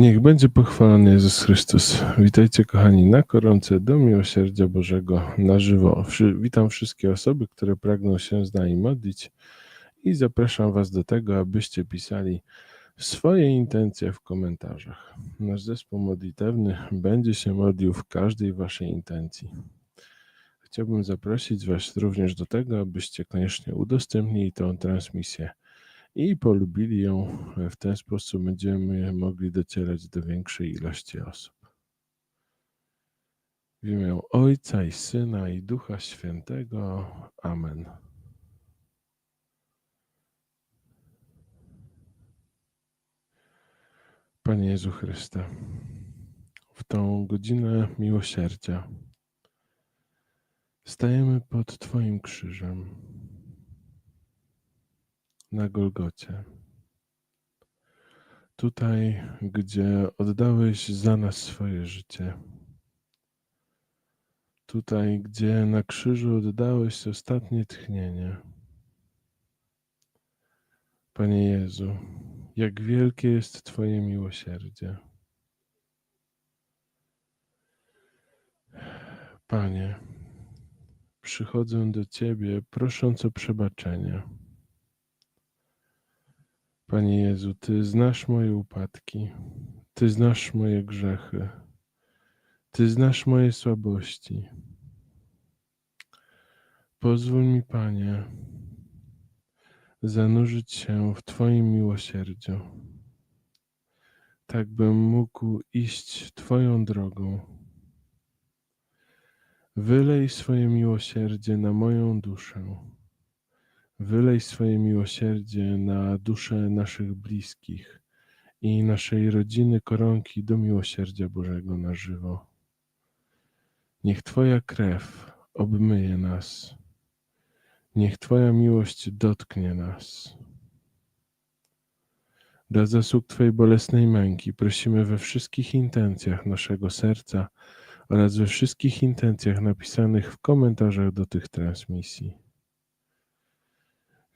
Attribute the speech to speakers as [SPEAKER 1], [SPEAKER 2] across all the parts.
[SPEAKER 1] Niech będzie pochwalony Jezus Chrystus. Witajcie kochani na koronce do miłosierdzia Bożego na żywo. Witam wszystkie osoby, które pragną się z nami modlić i zapraszam Was do tego, abyście pisali swoje intencje w komentarzach. Nasz zespół modlitewny będzie się modlił w każdej Waszej intencji. Chciałbym zaprosić Was również do tego, abyście koniecznie udostępnili tę transmisję i polubili ją. W ten sposób będziemy mogli docierać do większej ilości osób. W imię Ojca i Syna i Ducha Świętego. Amen. Panie Jezu Chryste, w tą godzinę miłosierdzia stajemy pod Twoim krzyżem na Golgocie. Tutaj, gdzie oddałeś za nas swoje życie. Tutaj, gdzie na krzyżu oddałeś ostatnie tchnienie. Panie Jezu, jak wielkie jest Twoje miłosierdzie. Panie, przychodzę do Ciebie prosząc o przebaczenie. Panie Jezu, Ty znasz moje upadki, Ty znasz moje grzechy, Ty znasz moje słabości. Pozwól mi, Panie, zanurzyć się w Twoim miłosierdziu, tak bym mógł iść Twoją drogą. Wylej swoje miłosierdzie na moją duszę. Wylej swoje miłosierdzie na dusze naszych bliskich i naszej rodziny koronki do miłosierdzia Bożego na żywo. Niech Twoja krew obmyje nas. Niech Twoja miłość dotknie nas. Dla zasług Twojej bolesnej męki prosimy we wszystkich intencjach naszego serca oraz we wszystkich intencjach napisanych w komentarzach do tych transmisji.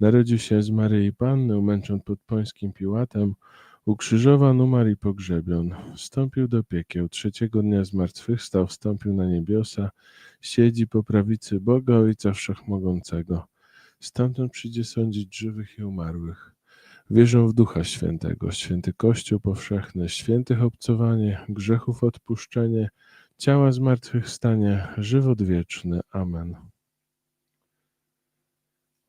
[SPEAKER 1] Narodził się z Maryi Panny, umęczon pod Pońskim Piłatem, ukrzyżowan, umarł i pogrzebion. Wstąpił do piekieł, trzeciego dnia zmartwychwstał, wstąpił na niebiosa, siedzi po prawicy Boga Ojca Wszechmogącego. Stamtąd przyjdzie sądzić żywych i umarłych. Wierzę w Ducha Świętego, święty Kościół powszechny, świętych obcowanie, grzechów odpuszczenie, ciała zmartwychwstanie, żywot wieczny. Amen.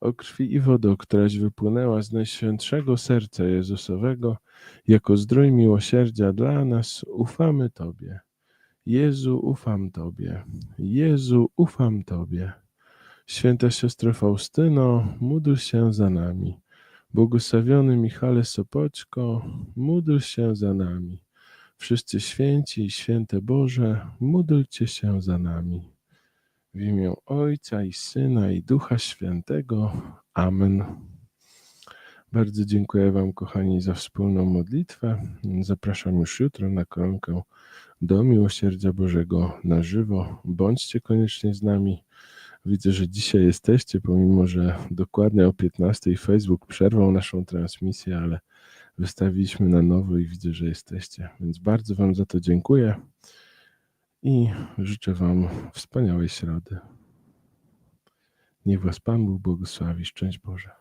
[SPEAKER 1] O krwi i wodo, któraś wypłynęła z Najświętszego Serca Jezusowego, jako zdrój miłosierdzia dla nas, ufamy Tobie. Jezu, ufam Tobie. Jezu, ufam Tobie. Święta siostro Faustyno, módl się za nami. Błogosławiony Michale Sopoćko, módl się za nami. Wszyscy święci i święte Boże, módlcie się za nami. W imię Ojca i Syna i Ducha Świętego. Amen. Bardzo dziękuję Wam, kochani, za wspólną modlitwę. Zapraszam już jutro na koronkę do Miłosierdzia Bożego na żywo. Bądźcie koniecznie z nami. Widzę, że dzisiaj jesteście, pomimo że dokładnie o 15 Facebook przerwał naszą transmisję, ale wystawiliśmy na nowo i widzę, że jesteście. Więc bardzo Wam za to dziękuję i życzę Wam wspaniałej środy. Niech Was Pan Bóg błogosławi. Szczęść Boże.